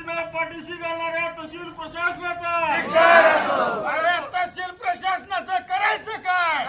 जनतेनं पाठीशी घालणाऱ्या तहसील प्रशासनाचा. अरे तहसील प्रशासनाचं करायचं काय?